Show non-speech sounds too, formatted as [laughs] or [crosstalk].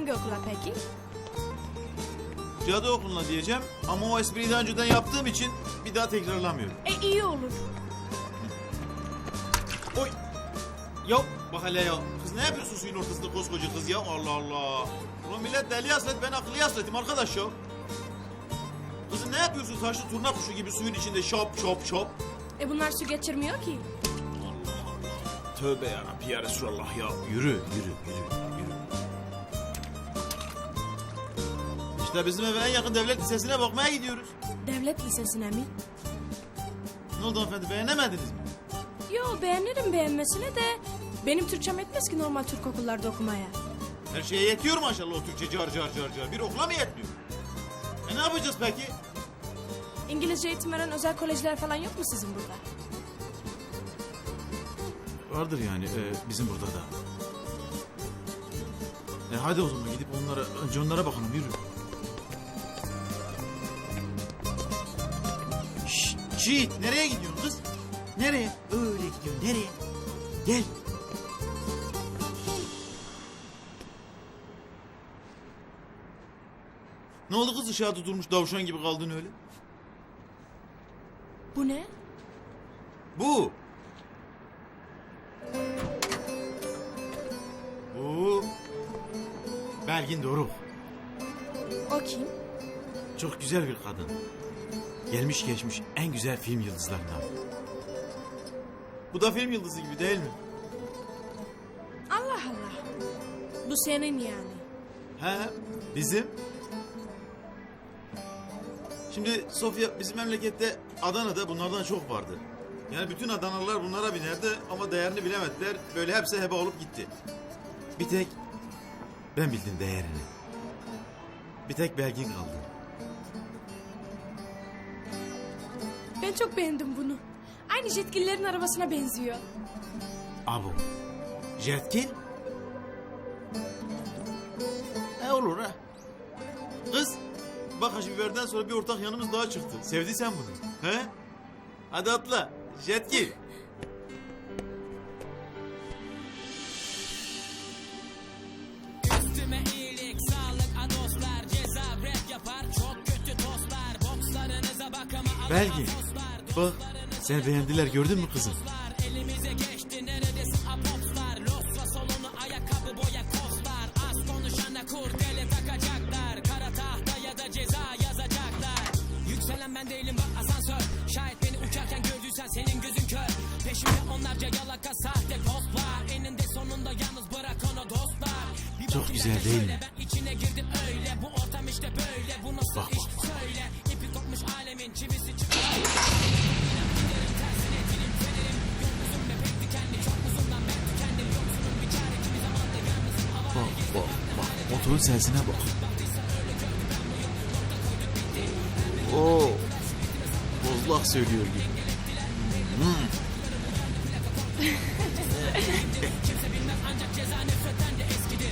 Hangi okula peki? Cadı okuluna diyeceğim ama o espriyi daha önceden yaptığım için bir daha tekrarlamıyorum. E iyi olur. Oy! Ya bak hele ya. Kız ne yapıyorsun suyun ortasında koskoca kız ya? Allah Allah. Ulan millet deli hasret ben akıllı hasretim arkadaş ya. Kızım ne yapıyorsun taşlı turna kuşu gibi suyun içinde şop şop şop? E bunlar su geçirmiyor ki. Tövbe yarabbi ya Resulallah ya. Yürü yürü yürü İşte bizim eve en yakın devlet lisesine bakmaya gidiyoruz. Devlet lisesine mi? Ne oldu hanımefendi beğenemediniz mi? Yo beğenirim beğenmesine de benim Türkçem etmez ki normal Türk okullarda okumaya. Her şeye yetiyor maşallah o Türkçe car car car car. Bir okula mı yetmiyor? E ne yapacağız peki? İngilizce eğitim veren özel kolejler falan yok mu sizin burada? Vardır yani e, bizim burada da. E hadi o zaman gidip onlara, önce onlara bakalım yürü. Şşt, nereye gidiyorsun kız? Nereye? Öyle gidiyorsun, nereye? Gel. Ne oldu kız ışığa tutulmuş davşan gibi kaldın öyle? Bu ne? Bu. Bu. Belgin Doruk. O kim? Çok güzel bir kadın. Gelmiş geçmiş en güzel film yıldızlarından. Bu da film yıldızı gibi değil mi? Allah Allah. Bu senin yani. He, bizim. Şimdi Sofya bizim memlekette Adana'da bunlardan çok vardı. Yani bütün Adanalılar bunlara binerdi ama değerini bilemediler. Böyle hepsi heba olup gitti. Bir tek ben bildim değerini. Bir tek Belgin kaldı. Ben çok beğendim bunu. Aynı jetgillerin arabasına benziyor. Abu. Jetkin? E olur ha. Kız. Bak Biber'den sonra bir ortak yanımız daha çıktı. Sevdiysen bunu. He? Hadi atla. Jetkin. Üstüme iyilik, sağlık, adoslar, ceza, rap yapar, çok kötü tostlar, bokslarınıza bakama alın Belgin. Bak seni beğendiler gördün mü kızım? elimize geçti, neredesin apopslar, losla solunu, ayakkabı, boya, kostlar, az konuşana kurdele takacaklar, kara tahta ya da ceza yazacaklar. Yükselen ben değilim bak asansör, şayet beni uçarken gördüysen senin gözün kör, peşimde onlarca yalaka sahte post var, eninde sonunda yalnız bırak onu dostlar. Bir Çok güzel değil mi? Ben içine girdim öyle, bu ortam işte böyle, bu nasıl Bak, iş bak bak bak. Motorun sesine bak. Oo. Bozlak söylüyor gibi. Hmm. [laughs] Kimse bilmez ancak ceza nefretten de eskidi.